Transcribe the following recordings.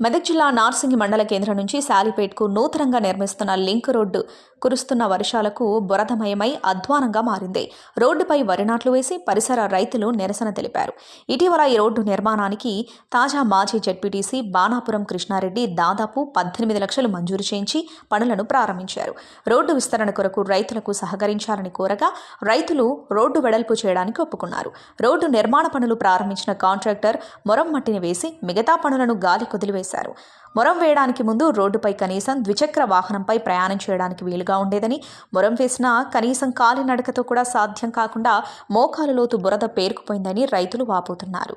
మెదక్ జిల్లా నార్సింగి మండల కేంద్రం నుంచి శాలిపేట్కు నూతనంగా నిర్మిస్తున్న లింక్ రోడ్డు కురుస్తున్న వర్షాలకు బురదమయమై అధ్వానంగా మారింది. రోడ్డుపై వరి నాట్లు వేసి పరిసర రైతులు నిరసన తెలిపారు. ఇటీవల ఈ రోడ్డు నిర్మాణానికి తాజా మాజీ జడ్పీటీసీ బాణాపురం కృష్ణారెడ్డి దాదాపు పద్దెనిమిది లక్షలు మంజూరు చేయించి పనులను ప్రారంభించారు. రోడ్డు విస్తరణ కొరకు రైతులకు సహకరించాలని కోరగా రైతులు రోడ్డు వెడల్పు చేయడానికి ఒప్పుకున్నారు. రోడ్డు నిర్మాణ పనులు ప్రారంభించిన కాంట్రాక్టర్ మొరం మట్టిని వేసి మిగతా పనులను గాలి కుదిలివేశారు. మొరం వేయడానికి ముందు రోడ్డుపై కనీసం ద్విచక్ర వాహనంపై ప్రయాణం చేయడానికి వీలుగా ఉండేదని మొరం వేసినా కనీసం కాలినడకతో కూడా సాధ్యం కాకుండా మోకాలు లోతు బురద పేరుకుపోయిందని రైతులు వాపోతున్నారు.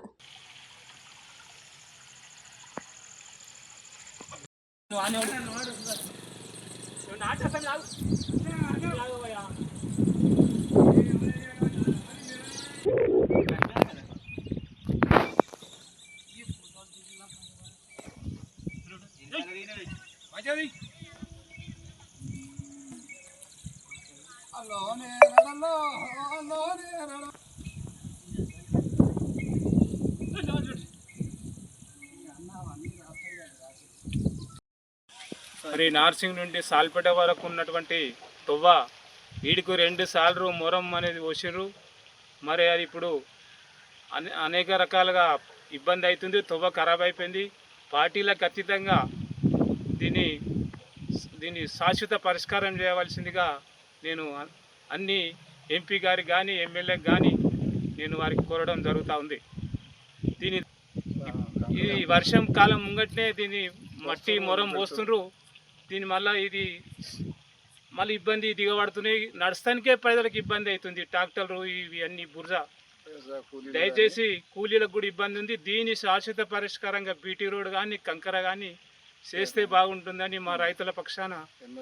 మరి నార్సింగ్ నుండి సాల్పేట వరకు ఉన్నటువంటి తొవ్వ వీడికి రెండు సార్లు మొరం అనేది పోసిర్రు. మరి అది ఇప్పుడు అనే అనేక రకాలుగా ఇబ్బంది అవుతుంది తొవ్వ ఖరాబ్ అయిపోయింది. పార్టీలకు అతీతంగా దీన్ని దీన్ని శాశ్వత పరిష్కారం చేయవలసిందిగా నేను అన్ని ఎంపీ గారికి కానీ ఎమ్మెల్యేకి కానీ నేను వారికి కోరడం జరుగుతూ ఉంది. దీని ఈ వర్షం కాలం ముంగట్నే దీన్ని మట్టి మొరం పోస్తుండ్రు. దీని మళ్ళీ ఇది మళ్ళీ ఇబ్బంది దిగబడుతున్నాయి. నడుస్తానికే ప్రజలకు ఇబ్బంది అవుతుంది ట్రాక్టర్లు ఇవి అన్ని బుర్ర దయచేసి కూలీలకు కూడా ఇబ్బంది ఉంది. దీని శాశ్వత పరిష్కారంగా బీటీ రోడ్ కానీ కంకర కానీ చేస్తే బాగుంటుందని మా రైతుల పక్షాన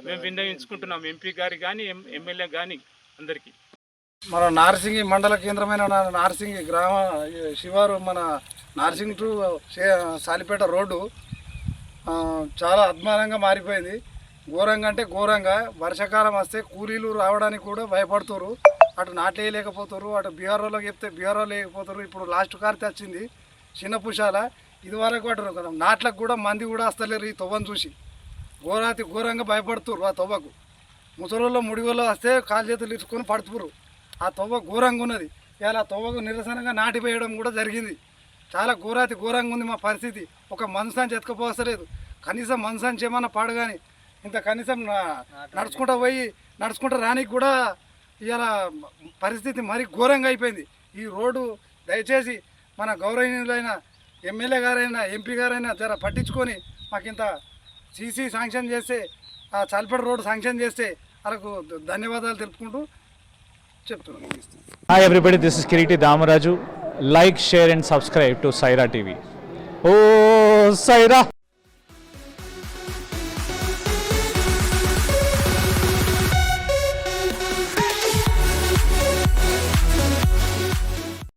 మేము విన్నవించుకుంటున్నాం ఎంపీ గారి కానీ ఎమ్మెల్యే కానీ అందరికీ. మన నార్సింగి మండల కేంద్రమైన నార్సింగి గ్రామ శివారు మన నార్సింగ్ టు సాలిపేట రోడ్డు చాలా అద్మానంగా మారిపోయింది. ఘోరంగా అంటే ఘోరంగా. వర్షాకాలం వస్తే కూలీలు రావడానికి కూడా భయపడుతురు అటు నాట్లేయలేకపోతారు అటు బీహార్లోకి చెప్తే బీహార్లో లేకపోతారు ఇప్పుడు లాస్ట్ కార్తె వచ్చింది చిన్న పుషాల. ఇదివరకు పడరు కదా నాట్లకు కూడా మంది కూడా వస్తలేరు ఈ తొవ్వను చూసి. ఘోరాతి ఘోరంగా భయపడుతురు ఆ తొవ్వకు. ముసలోళ్ళు ముడిగోళ్ళు వస్తే కాలు చేతులు ఇచ్చుకొని పడుతురు ఆ తొవ్వ ఘోరంగా ఉన్నది. ఇలా తొవ్వకు నిరసనగా నాటిపోయడం కూడా జరిగింది. చాలా ఘోరాతి ఘోరంగా ఉంది మా పరిస్థితి. ఒక మనసాన్ని ఎత్తుకపోవస్తలేదు కనీసం మనసాన్ని చేయమన్నా పాడు కానీ ఇంత కనీసం నడుచుకుంటూ పోయి నడుచుకుంటూ రానికి కూడా ఇలా పరిస్థితి మరీ ఘోరంగా అయిపోయింది. ఈ రోడ్డు దయచేసి మన గౌరవనీయులైన ఎమ్మెల్యే గారైనా ఎంపీ గారైనా జర పట్టించుకొని మాకు ఇంత సీసీ శాంక్షన్ చేస్తే ఆ చల్పడ రోడ్డు శాంక్షన్ చేస్తే వాళ్ళకు ధన్యవాదాలు తెలుపుకుంటూ చెప్తున్నాను Hi everybody, this Kireeti Damaraju like share and subscribe to Saira TV oh Sye Raa